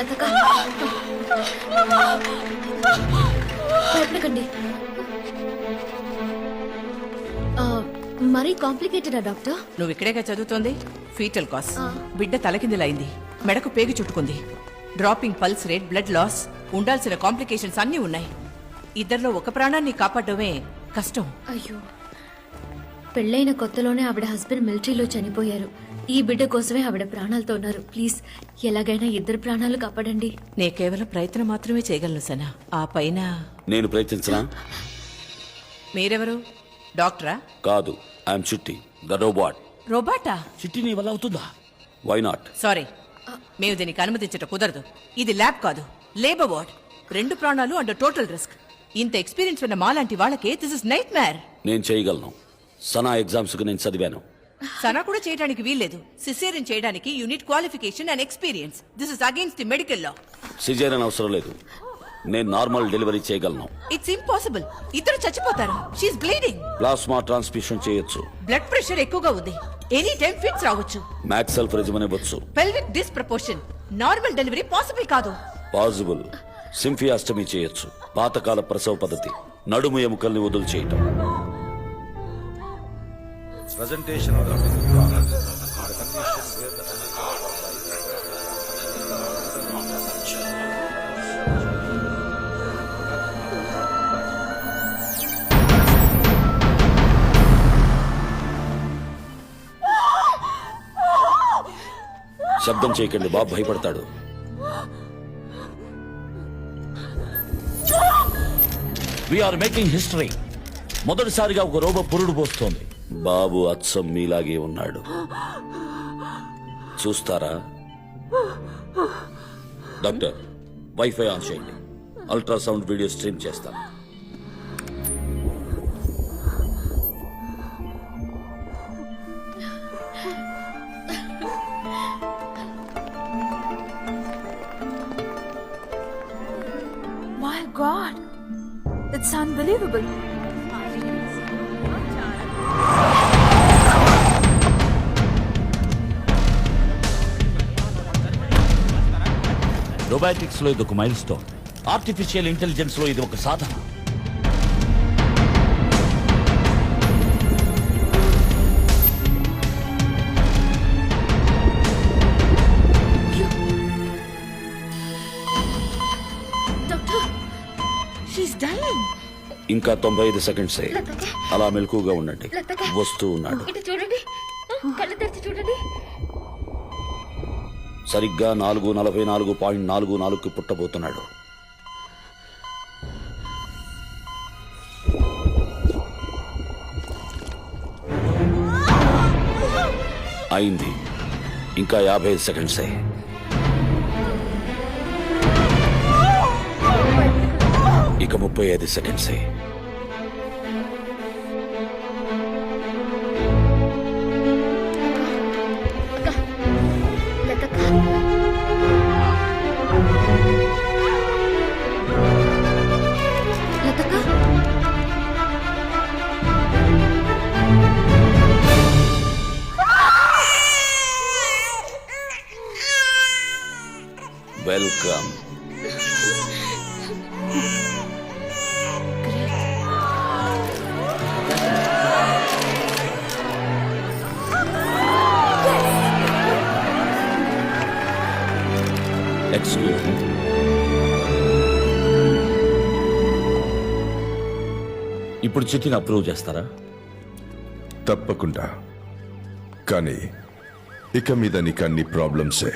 చేస్తాను లతక భయపడకండి ఆ, మరీ కాంప్లికేటెడా డాక్టర్? నువ్వు ఇక్కడేగా చదువుతోంది? ఫీటల్ కాస్. బిడ్డ తలకిందులైంది మెడకు పేగు చుట్టుకుంది. Dropping pulse rate blood loss ఉండాల్సిన కాంప్లికేషన్స్ అన్నీ ఉన్నాయి. ఇద్దరిలో ఒక ప్రాణాన్ని కాపాడమే కష్టం. అయ్యో. పెళ్ళైన కొత్తలోనే ఆవిడ హస్బెండ్ మిలిటరీలో చనిపోయారు. ఈ బిడ్డ కోసమే ఆవిడ ప్రాణాలతో ఉన్నారు. ప్లీజ్ ఎలాగైనా ఇద్దరు ప్రాణాలు కాపాడండి. నే కేవలం ప్రయత్నం మాత్రమే చేయగలను సనా. ఆ పైన నేను ప్రయత్నించనా? మీరెవరు? డాక్టరా? కాదు ఐఎమ్ చిట్టి ద రోబాట్. రోబాటా? చిట్టి నీ వల్ల అవుతుందా? వై నాట్ సారీ మేము దీనికి అనుమతించట కుదరదు. ఇది ల్యాబ్ కాదు లేబర్ వార్డ్. రెండు ప్రాణాలు అండర్ టోటల్ రిస్క్ ఇంత ఎక్స్పీరియన్స్ ఉన్న మాలాంటి వాళ్ళకి దిస్ ఇస్ నైట్ మ్యార్ నేను చేయగలను. సనా ఎగ్జామ్స్కు నేను చదివాను. సనా కూడా చేయడానికి వీల్లేదు. సిసేరియన్ చేయడానికి unit qualification and experience. This is against the medical law caesarean అవసరం లేదు. నేను నార్మల్ డెలివరీ చేయగలను. ఇట్స్ ఇంపాసిబుల్ ఇద్దరు చచ్చిపోతారు. షీఈ్ బ్లీడింగ్ ప్లాస్మా ట్రాన్స్మిషన్ చేయొచ్చు. బ్లడ్ ప్రెషర్ ఎక్కువగా ఉంది. ఎనీ టైం ఫిట్స్ రావచ్చు. మ్యాక్స్ సెల్ఫ్ రెజిమన్ ఇవ్వచ్చు. Pelvic disproportion normal delivery possible కాదు. పాసిబుల్ సింఫియాస్టమీ చేయొచ్చు. పాతకాల ప్రసవ పద్ధతి. నడుము ఎముకల్ని వదులు చేయటం. ప్రజెంటేషన్ శబ్దం చేయకండి బాబు భయపడతాడు. వీఆర్ మేకింగ్ హిస్టరీ మొదటిసారిగా ఒక రోబో పురుడు పోస్తోంది. బాబు అచ్చం మీలాగే ఉన్నాడు. చూస్తారా? డాక్టర్ వైఫై ఆన్ చేయండి. అల్ట్రాసౌండ్ వీడియో స్ట్రీమ్ చేస్తాను మై God, ఇట్స్ unbelievable. రొబాటిక్స్లో ఇది ఒక మైల్ స్టోన్ ఆర్టిఫిషియల్ ఇంటెలిజెన్స్లో ఇది ఒక సాధన. ఇంకా తొంభై ఐదు సెకండ్సే అలా మెలకుగా ఉండండి. వస్తూ ఉన్నాడు చూడండి. కళ్ళు తెరిచి చూడండి. సరిగ్గా నాలుగు నలభై నాలుగు పాయింట్ నాలుగు నాలుగుకి పుట్టబోతున్నాడు. అయింది. ఇంకా యాభై ఐదు సెకండ్సే. ఇక ముప్పై ఐదు సెకండ్సే. వెల్కమ్ ఎక్స్క్యూజ్ ఇప్పుడు చిట్టిని అప్రూవ్ చేస్తారా? తప్పకుండా. కానీ ఇక మీద నీకు అన్ని ప్రాబ్లమ్సే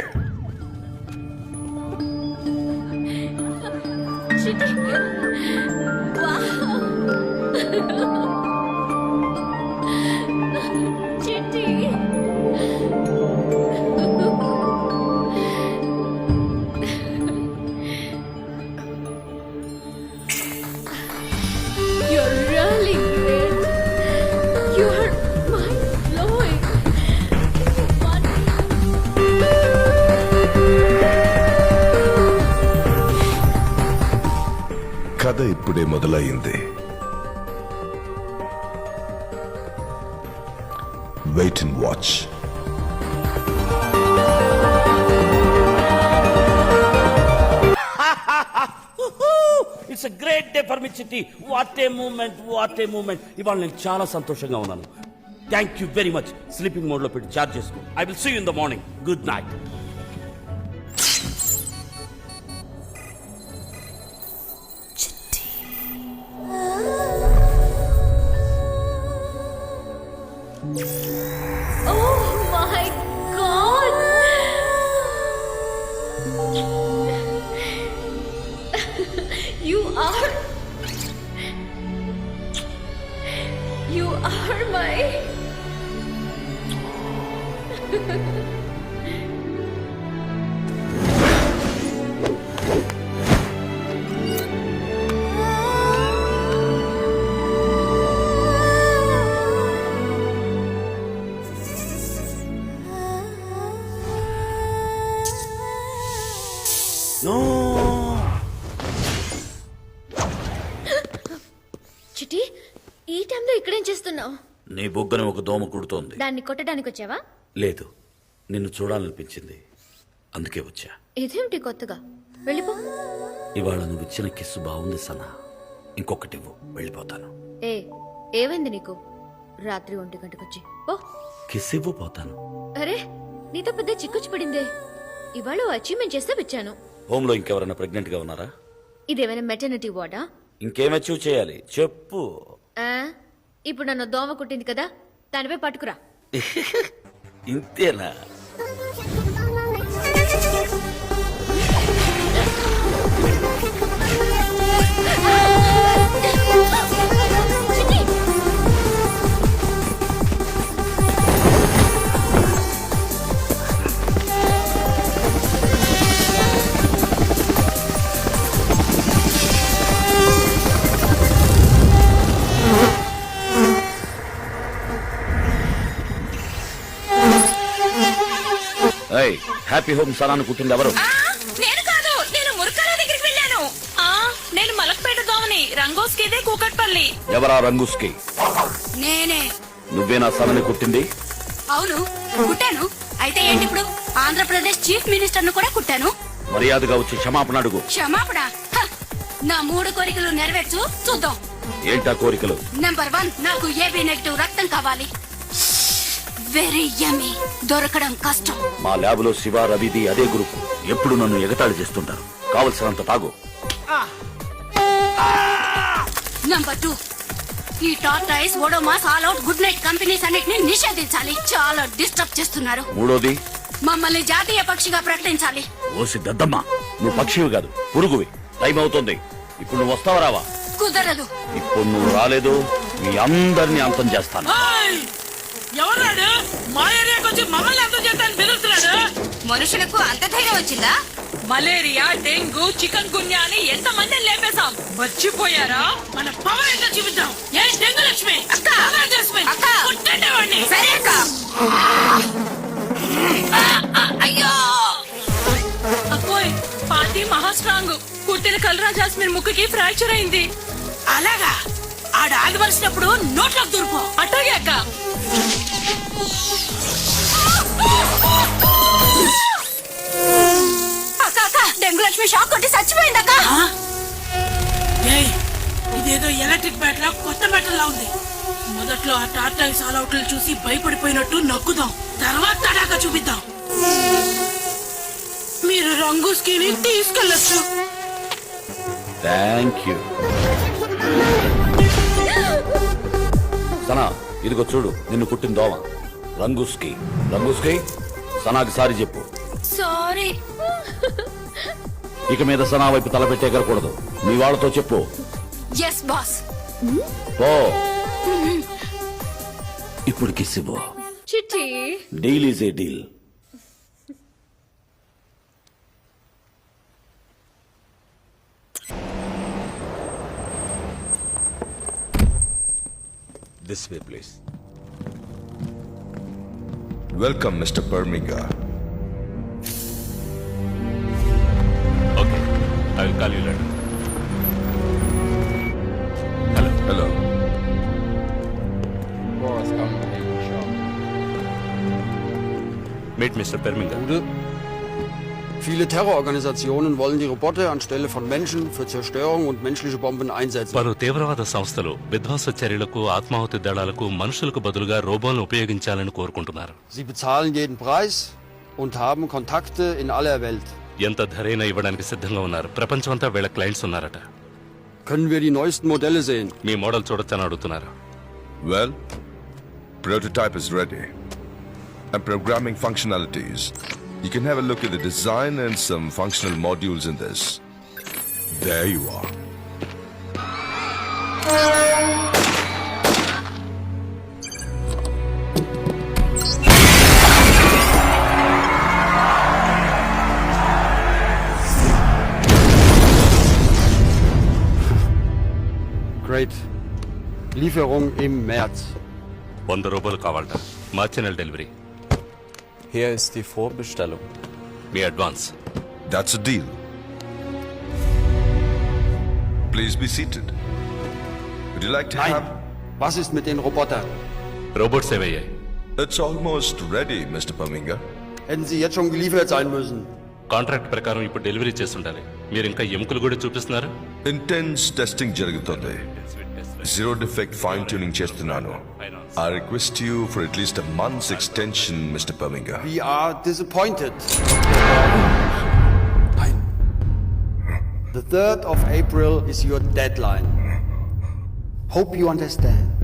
కథ ఇప్పుడే మొదలైంది wait and watch it's a great day for me Chitti what a moment what a moment ఇవాళ నేను చాలా సంతోషంగా ఉన్నాను. Thank you very much sleeping మోడ్లో పెట్టి చార్జ్ చేసుకో. I will see in the morning good night you are. You are my. నీ బుగ్గని ఒక దోమ కుడుతోంది. దాన్ని కొట్టడానికి వచ్చావా? లేదు నిన్ను చూడాలనిపించింది. అందుకే వచ్చా. ఇదేమిటి కొత్తగా? వెళ్ళిపో. ఇవాళ నువ్వు ఇచ్చిన కిస్సు బాగుంది సనా. ఇంకొకటి ఇవ్వు వెళ్ళిపోతాను. ఏ ఏమైంది నీకు? రాత్రి ఒంటి గంటకొచ్చి. ఓ కిస్ ఇవ్వు పోతాను. అరే నీతో పెద్ద చిక్కుచ్చి పడిందే ఇవాళ అచీవ్మెంట్ చేస్తే వచ్చాను. హోమ్లో ఇంకెవరైనా ప్రెగ్నెంట్గా ఉన్నారా? ఇదేమైనా మెటర్నిటీ వార్డా ఇంకేం అచీవ్ చేయాలి? చెప్పు. ఆ, ఇప్పుడు నన్ను దోమ కుట్టింది కదా దానిపై పట్టుకురా. ఇంతేనా? హ్యాపీ హోమ్ సనాన్ని కుట్టింది ఎవరు? నేను కాదు. నేను మురకాల దగ్గరికి వెళ్ళాను. ఆ నేను మలక్పేట దోమని రంగోస్కిదే కూకట్పల్లి. ఎవరా రంగుస్కి? నేనే. నువ్వేనా సనని కుట్టింది అవును కుట్టాను అయితే ఏంటి ఇప్పుడు? ఆంధ్రప్రదేశ్ చీఫ్ మినిస్టర్ను కూడా కుట్టాను. మర్యాదగా వచ్చి క్షమాపణ అడుగు. క్షమాపణ? హ! నా మూడు కోరికలు నెరవేర్చు చూద్దాం. ఏంటా కోరికలు? నెంబర్ వన్ నాకు ఏబీ నెగిటివ్ రక్తం కావాలి. Very yummy. దొరకడం కష్టం. మా ల్యాబ్లో శివ రవిది అదే గ్రూప్ ఎప్పుడు నన్ను ఎగతాళి చేస్తుంటారు. కావలసినంత తాగు. నంబర్ టూ ఈ Tortoise Odomos All Out. Good Night companies అన్నిటిని నిషేధించాలి. చాలా డిస్టర్బ్ చేస్తున్నారు. మూడోది? మమ్మల్ని జాతీయ పక్షిగా ప్రకటించాలి. ఓసి దద్దమ్మ నువ్వు పక్షివి కాదు పురుగువి. టైం అవుతుంది. ఇప్పుడు నువ్వు వస్తావా రావా? కుదరదు. ఇప్పుడు నువ్వు రాలేదు. మీ అందరినీ అంతం చేస్తాను. ఎవరాడు మా ఏరియాకి వచ్చి మమ్మల్ని ఎంత చేస్తాను బెదురుతున్నాడు మనుషులకు అంత ధైర్యం వచ్చిందా? మలేరియా డెంగ్యూ చికెన్ గున్యా అని ఎంత మందిని లేపేశాం? మర్చిపోయారా? మన పవర్ ఎంత చూపిద్దాం. ఏ డెంగు లక్ష్మి? అక్క! అక్క! కొట్టండి వాడిని సరే అక్క! అయ్యో! అబ్బోయ్ పాతి మహా స్ట్రాంగ్ కుట్టిన కలరా జాస్మిన్ ముక్కుకి ఫ్రాక్చర్ అయింది. అలాగా? ఆడ ఆగివలసినప్పుడు నోట్లోకి దూరిపో అట్టాగే అక్క. అక్క అక్క డెంగు లక్ష్మి షాక్ కొట్టి చచ్చిపోయింది అక్క. ఏయ్ ఇదేదో ఎలక్ట్రిక్ బ్యాట్ లా కొత్త బ్యాట్ లా ఉంది. మొదట్లో ఆ టార్టాయిస్ ఆల్ అవుట్లు చూసి భయపడిపోయినట్టు నక్కుదాం. తర్వాత తడాక చూపిద్దాం. మీరు రంగు స్కీని తీసుకెళ్ళొచ్చు. థ్యాంక్ యూ సనా ఇదిగో చూడు నిన్ను కుట్టిన దోమ. రంగుస్కి రంగుస్కి సనాకి సారి చెప్పు. సారీ. ఇక మీద సనా వైపు తలపెట్టి ఎగరకూడదు మీ వాళ్ళతో చెప్పు. ఎస్ బాస్ ఓ ఇప్పుడు కిసిబో Chitti. Deal is a deal. This way, please. Welcome, Mr. Permiga. Okay, I will call you later. Hello. Hello. Boss, come in shop. Meet Mr. Permiga. Viele Terrororganisationen wollen die Roboter anstelle von Menschen für Zerstörung und menschliche Bomben einsetzen. పలు తీవ్రవాద సంస్థలు విధ్వంస చర్యలకు ఆత్మాహుతి దళాలకు మనుషులకు బదులుగా రోబోలను ఉపయోగించాలని కోరుకుంటున్నారు Sie bezahlen jeden Preis und haben Kontakte in aller Welt. ఎంత ధరైనా ఇవ్వడానికి సిద్ధంగా ఉన్నారు ప్రపంచమంతా వీళ్ళ క్లయింట్స్ ఉన్నారట Können wir die neuesten Modelle sehen? మీ మోడల్ చూడొచ్చని అడుగుతున్నారు Well, prototype is ready. And programming functionalities. You can have a look at the design and some functional modules in this. There you are. Great. Lieferung im März. వంద రూపాయలు కావాలట మార్చి నెల delivery Hier ist die Vorbestellung. మీ advance That's a deal. Please be seated. Would you like to Nein. have. Was ist mit den Robotern? Robots ఏవయ్యాయి It's almost ready, Mr. Paminga. Hätten sie jetzt schon geliefert sein müssen. Contract ప్రకారం ఇప్పుడు delivery చేస్తుండాలి మీరు ఇంకా ఎముకలు కూడా చూపిస్తున్నారు Intense testing జరుగుతుంది zero defect fine tuning చేస్తున్నాను I request you for at least a month's extension, Mr. Birmingham. We are disappointed. The 3rd of April is your deadline. Hope you understand.